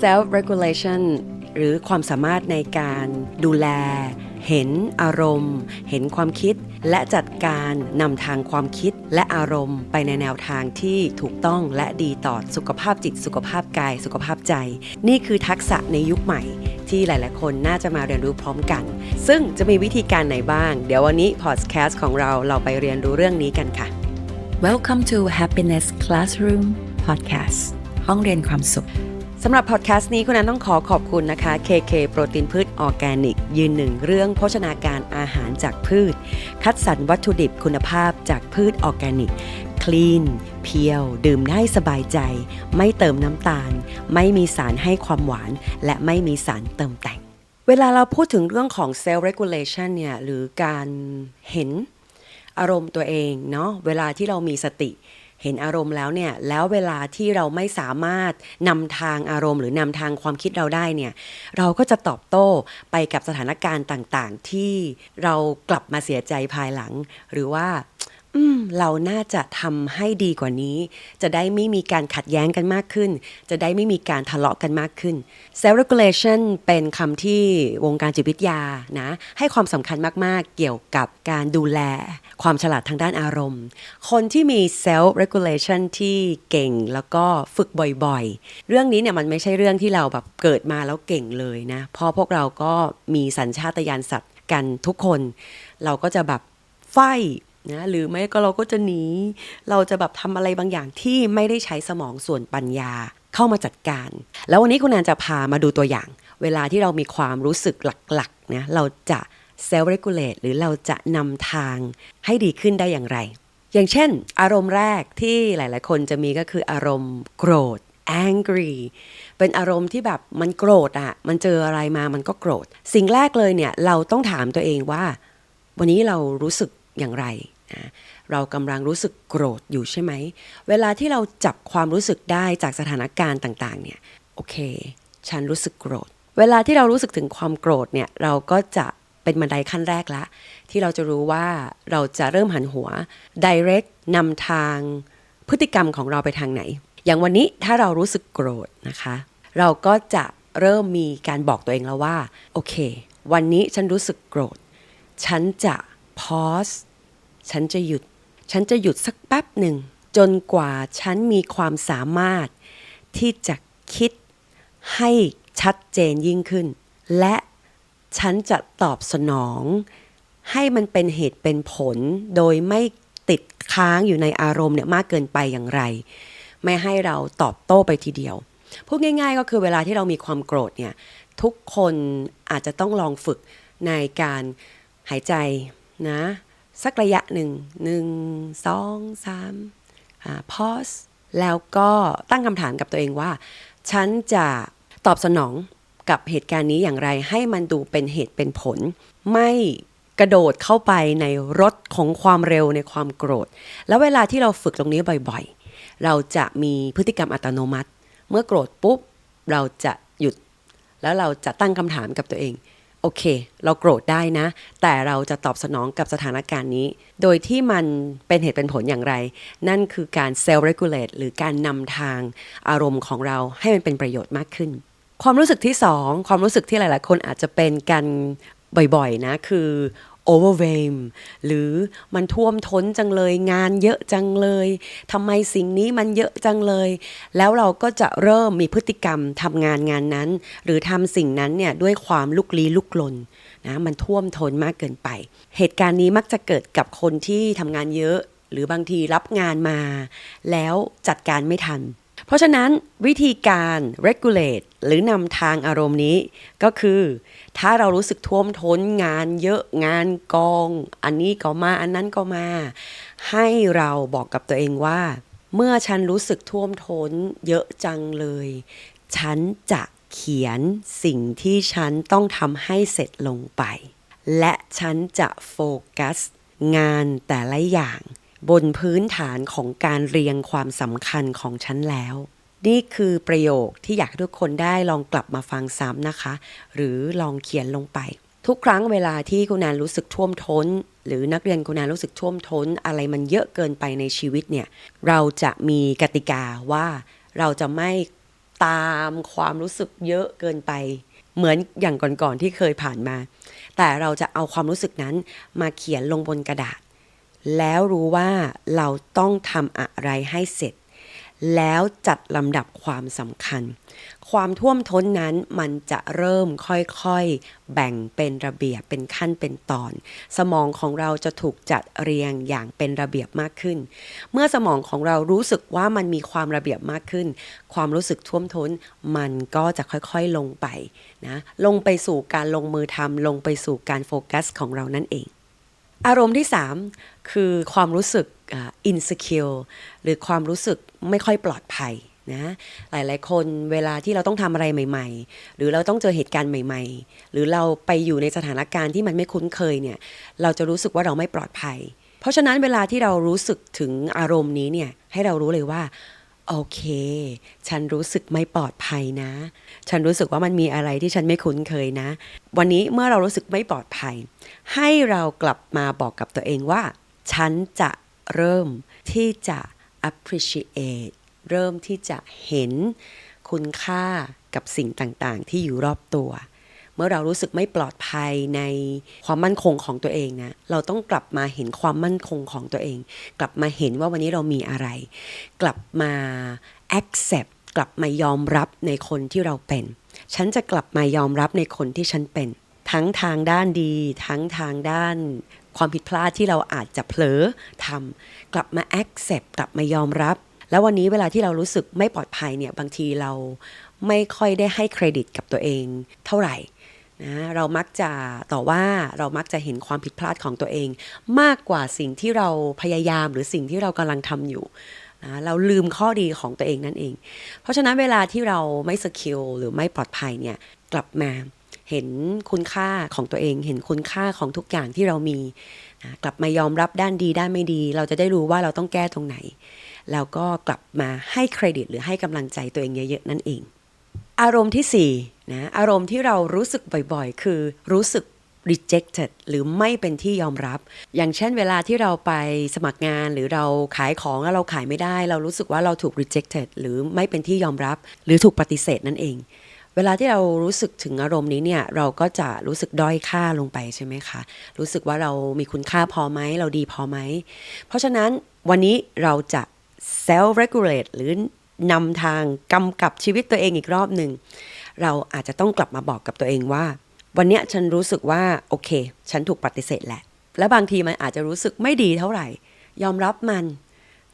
self regulation หรือความสามารถในการดูแล เห็นอารมณ์ เห็นความคิด และจัดการนำทางความคิดและอารมณ์ไปในแนวทางที่ถูกต้องและดีต่อสุขภาพจิต สุขภาพกาย สุขภาพใจ นี่คือทักษะในยุคใหม่ที่หลาย ๆ คนน่าจะมาเรียนรู้พร้อมกัน ซึ่งจะมีวิธีการไหนบ้าง เดี๋ยววันนี้พอดแคสต์ของเราเราไปเรียนรู้เรื่องนี้กันค่ะ Welcome to Happiness Classroom Podcast ห้องเรียนความสุข สำหรับพอดแคสต์นี้คุณนันต้องขอขอบคุณนะคะ KK โปรตีนพืชออร์แกนิก ยืนหนึ่งเรื่องโภชนาการอาหารจากพืช คัดสรรวัตถุดิบคุณภาพจากพืชออร์แกนิก คลีน เพียว ดื่มได้สบายใจ ไม่เติมน้ำตาล ไม่มีสารให้ความหวาน และไม่มีสารเติมแต่ง เวลาเราพูดถึงเรื่องของ self regulation เนี่ยหรือการเห็นอารมณ์ตัวเองเนาะเวลาที่เรามีสติ เห็นอารมณ์แล้วเนี่ยแล้วเวลาที่เราไม่สามารถนำทางอารมณ์ หรือนำทางความคิดเราได้เนี่ยเราก็จะตอบโต้ไปกับสถานการณ์ต่างๆ ที่เรากลับมาเสียใจภายหลัง หรือว่า อืมเราน่าจะทำให้ดีกว่านี้ จะได้ไม่มีการขัดแย้งกันมากขึ้น จะได้ไม่มีการทะเลาะกันมากขึ้น self regulation เป็นคำที่วงการจิตวิทยานะ ให้ความสำคัญมากๆ เกี่ยวกับการดูแล ความฉลาดทางด้านอารมณ์ คนที่มี self regulation ที่เก่งแล้วก็ฝึกบ่อยๆ เรื่องนี้เนี่ยมันไม่ใช่เรื่องที่เราแบบเกิดมาแล้วเก่งเลยนะเพราะพวกเราก็มีสัญชาตญาณสัตว์กันทุกคน เราก็จะแบบไฟ นะหรือไม่ก็เราก็จะหนี เราจะแบบทำอะไรบางอย่างที่ไม่ได้ใช้สมองส่วนปัญญาเข้ามาจัดการ แล้ววันนี้คุณแอนจะพามาดูตัวอย่าง เวลาที่เรามีความรู้สึกหลักๆนะเราจะ self regulate หรือเราจะนำทางให้ดีขึ้นได้อย่างไร อย่างเช่น อารมณ์แรกที่หลายๆ คนจะมีก็คืออารมณ์โกรธ angry เป็นอารมณ์ที่แบบมันโกรธอะ่ะ มันเจออะไรมามันก็โกรธ สิ่งแรกเลยเนี่ย เราต้องถามตัวเองว่า วันนี้เรารู้สึกอย่างไร นะเรากำลังรู้สึกโกรธอยู่ใช่ไหม เวลาที่เราจับความรู้สึกได้จากสถานการณ์ต่าง ๆ เนี่ย โอเค ฉันรู้สึกโกรธ เวลาที่เรารู้สึกถึงความโกรธเนี่ย เราก็จะเป็นบันไดขั้นแรกละ ที่เราจะรู้ว่าเราจะเริ่มหันหัว direct นำทางพฤติกรรมของเราไปทางไหน อย่างวันนี้ถ้าเรารู้สึกโกรธนะคะ เราก็จะเริ่มมีการบอกตัวเองแล้วว่า โอเค วันนี้ฉันรู้สึกโกรธ ฉันจะ pause ฉันจะหยุด ฉันจะหยุดสักแป๊บหนึ่ง จนกว่าฉันมีความสามารถ ที่จะคิดให้ชัดเจนยิ่งขึ้น และฉันจะตอบสนอง ให้มันเป็นเหตุเป็นผล โดยไม่ติดค้างอยู่ในอารมณ์เนี่ยมากเกินไปอย่างไร ไม่ให้เราตอบโต้ไปทีเดียวพูดง่ายๆ ก็คือเวลาที่เรามีความโกรธเนี่ยทุกคนอาจจะต้องลองฝึกในการหายใจนะ สักระยะหนึ่งหนึ่งสองสามอ่า pause แล้วก็ตั้งคำถามกับตัวเองว่า ฉันจะตอบสนองกับเหตุการณ์นี้อย่างไรให้มันดูเป็นเหตุเป็นผล ไม่กระโดดเข้าไปในรถของความเร็วในความโกรธ แล้วเวลาที่เราฝึกตรงนี้บ่อยๆ เราจะมีพฤติกรรมอัตโนมัติ เมื่อโกรธปุ๊บ เราจะหยุด แล้วเราจะตั้งคำถามกับตัวเอง โอเค เราโกรธได้นะ แต่เราจะตอบสนองกับสถานการณ์นี้ โดยที่มันเป็นเหตุเป็นผลอย่างไร นั่นคือการเซลล์เรกูเลตหรือการนำทางอารมณ์ของเราให้มันเป็นประโยชน์มากขึ้น ความรู้สึกที่สองความรู้สึกที่หลาย ๆ คนอาจจะเป็นกันบ่อย ๆ นะ คือ overwhelm หรือมันท่วมท้นจังเลยงานเยอะจังเลยทำไมสิ่งนี้มันเยอะจังเลย แล้วเราก็จะเริ่มมีพฤติกรรมทำงานงานนั้น หรือทำสิ่งนั้นเนี่ยด้วยความลุกลี้ลุกลนนะมันท่วมท้นมากเกินไป เหตุการณ์นี้มักจะเกิดกับคนที่ทำงานเยอะ หรือบางทีรับงานมา แล้วจัดการไม่ทัน ราะฉะนั้นวิธีการ regulate หรือนำทางอารมณ์นี้ ก็คือ ถ้าเรารู้สึกท่วมท้นงานเยอะงานกอง อันนี้ก็มาอันนั้นก็มา ให้เราบอกกับตัวเองว่า เมื่อฉันรู้สึกท่วมท้นเยอะจังเลย ฉันจะเขียนสิ่งที่ฉันต้องทำให้เสร็จลงไป และฉันจะโฟกัสงานแต่ละอย่าง บนพื้นฐานของการเรียงความสำคัญของฉันแล้ว นี่คือประโยคที่อยากให้ทุกคนได้ลองกลับมาฟังซ้ำนะคะ หรือลองเขียนลงไป ทุกครั้งเวลาที่คุณแนนรู้สึกท่วมท้น หรือนักเรียนคุณแนนรู้สึกท่วมท้น อะไรมันเยอะเกินไปในชีวิตเนี่ย เราจะมีกติกาว่าเราจะไม่ตามความรู้สึกเยอะเกินไป เหมือนอย่างก่อนๆที่เคยผ่านมา แต่เราจะเอาความรู้สึกนั้นมาเขียนลงบนกระดาษ แล้วรู้ว่าเราต้องทำอะไรให้เสร็จ แล้วจัดลำดับความสำคัญ ความท่วมท้นนั้นมันจะเริ่มค่อยๆ แบ่งเป็นระเบียบเป็นขั้นเป็นตอน สมองของเราจะถูกจัดเรียงอย่างเป็นระเบียบมากขึ้น เมื่อสมองของเรารู้สึกว่ามันมีความระเบียบมากขึ้น ความรู้สึกท่วมท้นมันก็จะค่อยๆลงไปนะลงไปสู่การลงมือทำลงไปสู่การโฟกัสของเรานั่นเอง อารมณ์ที่ 3 คือความรู้สึกอินส e ิลหรือความรู้สึกไม่ค่อยปลอดภัยนะหลายๆ คนเวลาที่เราต้องทำอะไรใหม่ ๆ หรือเราต้องเจอเหตุการณ์ใหม่ ๆ หรือเราไปอยู่ในสถานการณ์ที่มันไม่คุ้นเคยเนี่ยเราจะรู้สึกว่าเราไม่ปลอดภัย เพราะฉะนั้นเวลาที่เรารู้สึกถึงอารมณ์นี้เนี่ยให้เรารู้เลยว่า โอเค ฉันรู้สึกไม่ปลอดภัยนะ ฉันรู้สึกว่ามันมีอะไรที่ฉันไม่คุ้นเคยนะ วันนี้เมื่อเรารู้สึกไม่ปลอดภัย ให้เรากลับมาบอกกับตัวเองว่า ฉันจะเริ่มที่จะ appreciate เริ่มที่จะเห็นคุณค่ากับสิ่งต่างๆ ที่อยู่รอบตัว เมื่อเรารู้สึกไม่ปลอดภัยในความมั่นคงของตัวเองนะ เราต้องกลับมาเห็นความมั่นคงของตัวเอง กลับมาเห็นว่าวันนี้เรามีอะไร กลับมา accept กลับมายอมรับในคนที่เราเป็น ฉันจะกลับมายอมรับในคนที่ฉันเป็น ทั้งทางด้านดี ทั้งทางด้านความผิดพลาดที่เราอาจจะเผลอทำกลับมา accept กลับมายอมรับ แล้ววันนี้เวลาที่เรารู้สึกไม่ปลอดภัยเนี่ยบางทีเราไม่ค่อยได้ให้เครดิตกับตัวเอง เท่าไหร่ นะเรามักจะต่อว่าเรามักจะเห็นความผิดพลาดของตัวเอง มากกว่าสิ่งที่เราพยายามหรือสิ่งที่เรากำลังทำอยู่นะเราลืมข้อดีของตัวเองนั่นเอง เพราะฉะนั้นเวลาที่เราไม่สกิลหรือไม่ปลอดภัยเนี่ยกลับมาเห็นคุณค่าของตัวเอง เห็นคุณค่าของทุกอย่างที่เรามีนะกลับมายอมรับด้านดีด้านไม่ดี เราจะได้รู้ว่าเราต้องแก้ตรงไหน แล้วก็กลับมาให้เครดิตหรือให้กำลังใจตัวเองเยอะๆนั่นเอง อารมณ์ที่4 นะอารมณ์ที่เรารู้สึกบ่อยๆ คือรู้สึก rejected หรือไม่เป็นที่ยอมรับ อย่างเช่นเวลาที่เราไปสมัครงานหรือเราขายของแล้วเราขายไม่ได้ เรารู้สึกว่าเราถูก rejected หรือไม่เป็นที่ยอมรับ หรือถูกปฏิเสธนั่นเอง เวลาที่เรารู้สึกถึงอารมณ์นี้เนี่ยเราก็จะรู้สึกด้อยค่าลงไปใช่ไหมคะ รู้สึกว่าเรามีคุณค่าพอไหมเราดีพอไหม เพราะฉะนั้นวันนี้เราจะ self regulate หรือนำทางกำกับชีวิตตัวเองอีกรอบหนึ่ง เราอาจจะต้องกลับมาบอกกับตัวเองว่า วันเนี้ยฉันรู้สึกว่าโอเค ฉันถูกปฏิเสธแหละ และบางทีมันอาจจะรู้สึกไม่ดีเท่าไหร่ ยอมรับมัน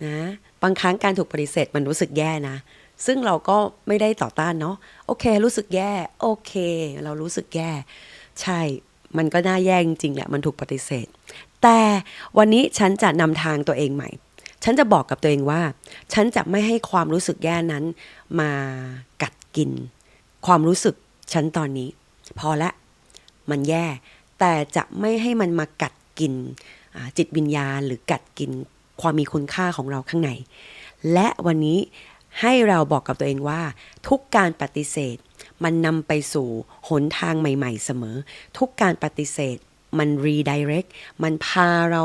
นะบางครั้งการถูกปฏิเสธมันรู้สึกแย่นะ ซึ่งเราก็ไม่ได้ต่อต้านเนาะโอเค รู้สึกแย่โอเค เรารู้สึกแย่ ใช่มันก็น่าแย่จริงๆแหละมันถูกปฏิเสธ แต่วันนี้ฉันจะนำทางตัวเองใหม่ ฉันจะบอกกับตัวเองว่า ฉันจะไม่ให้ความรู้สึกแย่นั้นมากัดกิน ความรู้สึกฉันตอนนี้ พอละ มันแย่ แต่จะไม่ให้มันมากัดกินจิตวิญญาณหรือกัดกินความมีคุณค่าของเราข้างใน และวันนี้ให้เราบอกกับตัวเองว่า ทุกการปฏิเสธ มันนำไปสู่หนทางใหม่ ๆ เสมอ ทุกการปฏิเสธ มัน redirect มันพาเรา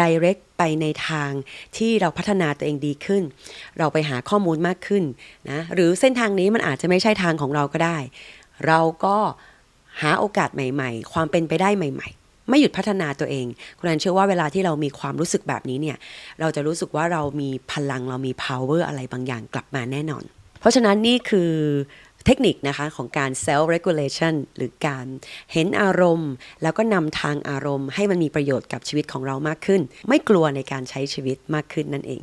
direct ไปในทางที่เราพัฒนาตัวเองดีขึ้น เราไปหาข้อมูลมากขึ้นนะหรือเส้นทางนี้มันอาจจะไม่ใช่ทางของเราก็ได้ เราก็หาโอกาสใหม่ ๆ ความเป็นไปได้ใหม่ ๆ ไม่หยุดพัฒนาตัวเอง คุณนันเชื่อว่าเวลาที่เรามีความรู้สึกแบบนี้เนี่ย เราจะรู้สึกว่าเรามีพลังเรามี power อะไรบางอย่างกลับมาแน่นอน เพราะฉะนั้นนี่คือ เทคนิคนะคะของการ self regulation หรือการเห็นอารมณ์ แล้วก็นำทางอารมณ์ ให้มันมีประโยชน์กับชีวิตของเรามากขึ้น ไม่กลัวในการใช้ชีวิตมากขึ้นนั่นเอง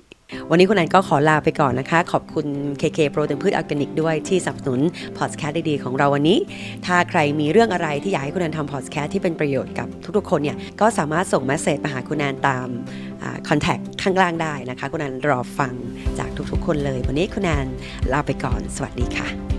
วันนี้คุณนันก็ขอลาไปก่อนนะคะ ขอบคุณ KK โปรตีนพืชออร์แกนิกด้วยที่สนับสนุนพอดแคสต์ดีๆของเราวันนี้ ถ้าใครมีเรื่องอะไรที่อยากให้คุณนันทำพอดแคสต์ที่เป็นประโยชน์กับทุกๆคนเนี่ยก็สามารถส่งเมสเซจมาหาคุณนันตามคอนแทคข้างล่างได้นะคะ คุณนันรอฟังจากทุกๆ คนเลย วันนี้คุณนันลาไปก่อน สวัสดีค่ะ